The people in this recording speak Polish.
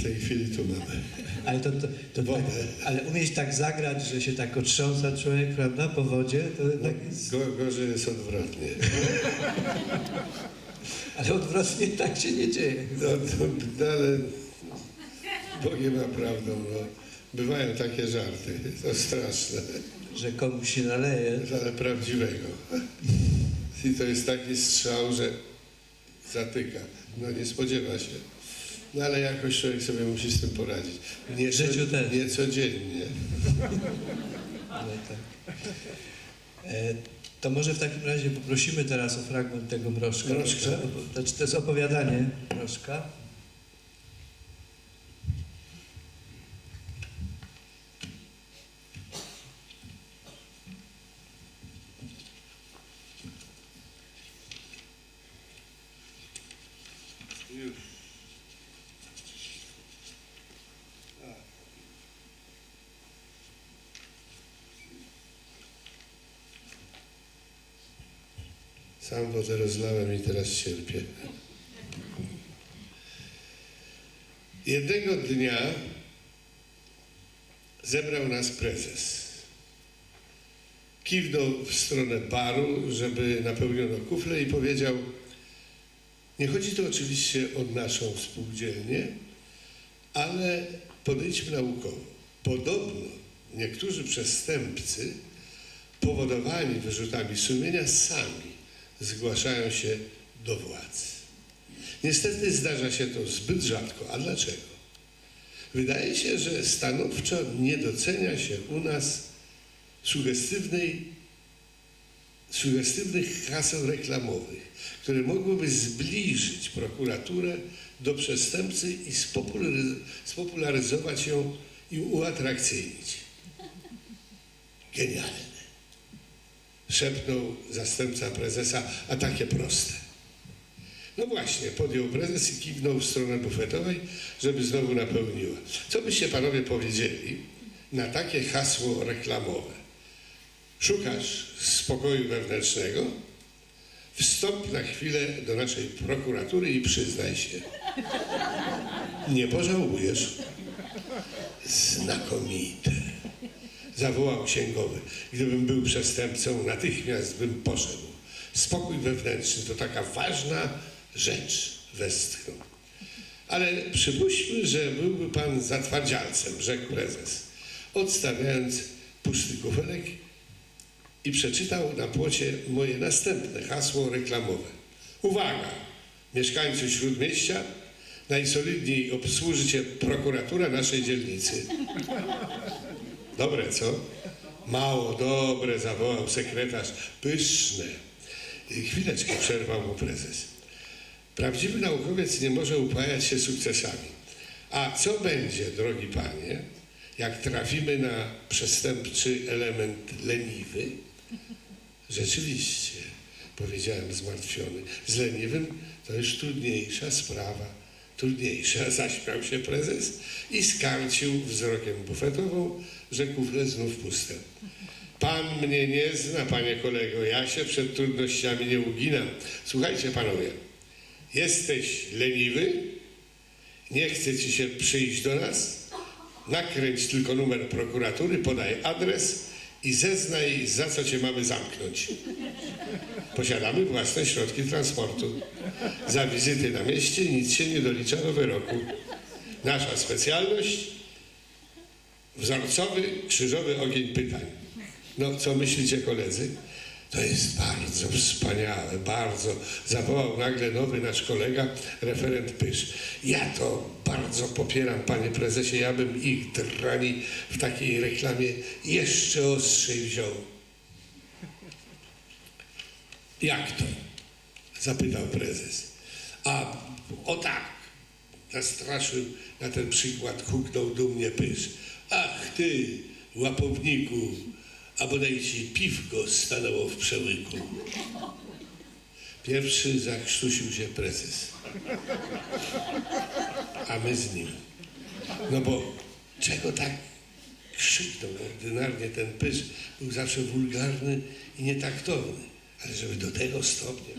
w tej chwili tu mamy. Ale to, to, to tak, Wodę. ale umieć tak zagrać, że się tak otrząsa człowiek, prawda, po wodzie, to tak jest, Go, gorzej jest odwrotnie. ale odwrotnie tak się nie dzieje. No, to, no, ale Bogiem ma prawdą, no. Bywają takie żarty, to straszne, Że komuś się naleje. ale prawdziwego. I to jest taki strzał, że zatyka. No nie spodziewa się. No ale jakoś człowiek sobie musi z tym poradzić. Nie, W życiu też. nie codziennie. Ale tak. E, to może w takim razie poprosimy teraz o fragment tego mrożka. Mrożka. Znaczy to jest opowiadanie mrożka. Już. Sam wodę rozlałem i teraz cierpię. Jednego dnia zebrał nas prezes. Kiwnął w stronę baru, żeby napełniono kufle i powiedział nie chodzi tu oczywiście o naszą spółdzielnię, ale podejdźmy naukowo. Podobno niektórzy przestępcy powodowani wyrzutami sumienia sami zgłaszają się do władzy. Niestety zdarza się to zbyt rzadko. A dlaczego? Wydaje się, że stanowczo nie docenia się u nas sugestywnej sugestywnych haseł reklamowych, które mogłyby zbliżyć prokuraturę do przestępcy i spopularyz- spopularyzować ją i uatrakcyjnić. Genialne. Szepnął zastępca prezesa, a takie proste. No właśnie, podjął prezes i kiwnął w stronę bufetowej, żeby znowu napełniła. Co byście panowie powiedzieli na takie hasło reklamowe? Szukasz spokoju wewnętrznego? Wstąp na chwilę do naszej prokuratury i przyznaj się. Nie pożałujesz. Znakomite. Zawołał księgowy. Gdybym był przestępcą, natychmiast bym poszedł. Spokój wewnętrzny to taka ważna rzecz, westchnął. Ale przypuśćmy, że byłby pan zatwardzialcem, rzekł prezes, odstawiając pusty kufelek i przeczytał na płocie moje następne hasło reklamowe. Uwaga! Mieszkańcy Śródmieścia, najsolidniej obsłuży cię prokuratura naszej dzielnicy. Dobre, co? Mało dobre, zawołał sekretarz. Pyszne. Chwileczkę przerwał mu prezes. Prawdziwy naukowiec nie może upajać się sukcesami. A co będzie, drogi panie, jak trafimy na przestępczy element leniwy? Rzeczywiście, powiedziałem zmartwiony. Z leniwym to już trudniejsza sprawa. Trudniejsza, zaśmiał się prezes i skarcił wzrokiem bufetową, że kufle znów puste. Pan mnie nie zna, panie kolego, ja się przed trudnościami nie uginam. Słuchajcie, panowie, jesteś leniwy? Nie chce ci się przyjść do nas? Nakręć tylko numer prokuratury, podaj adres i zeznaj, za co cię mamy zamknąć. Posiadamy własne środki transportu. Za wizyty na mieście nic się nie dolicza do wyroku. Nasza specjalność wzorcowy krzyżowy ogień pytań. No, co myślicie koledzy? To jest bardzo wspaniałe, bardzo. Zawołał nagle nowy nasz kolega, referent Pysz. Ja to bardzo popieram, panie prezesie. Ja bym ich drani w takiej reklamie jeszcze ostrzej wziął. Jak to? Zapytał prezes. A o tak, zastraszył na ten przykład, huknął dumnie Pysz. Ach ty, łapowniku, a bodaj ci piwko stanęło w przełyku. Pierwszy zakrztusił się prezes, a my z nim. No bo czego tak krzyknął ordynarnie ten pysz? Był zawsze wulgarny i nietaktowny, ale żeby do tego stopnia.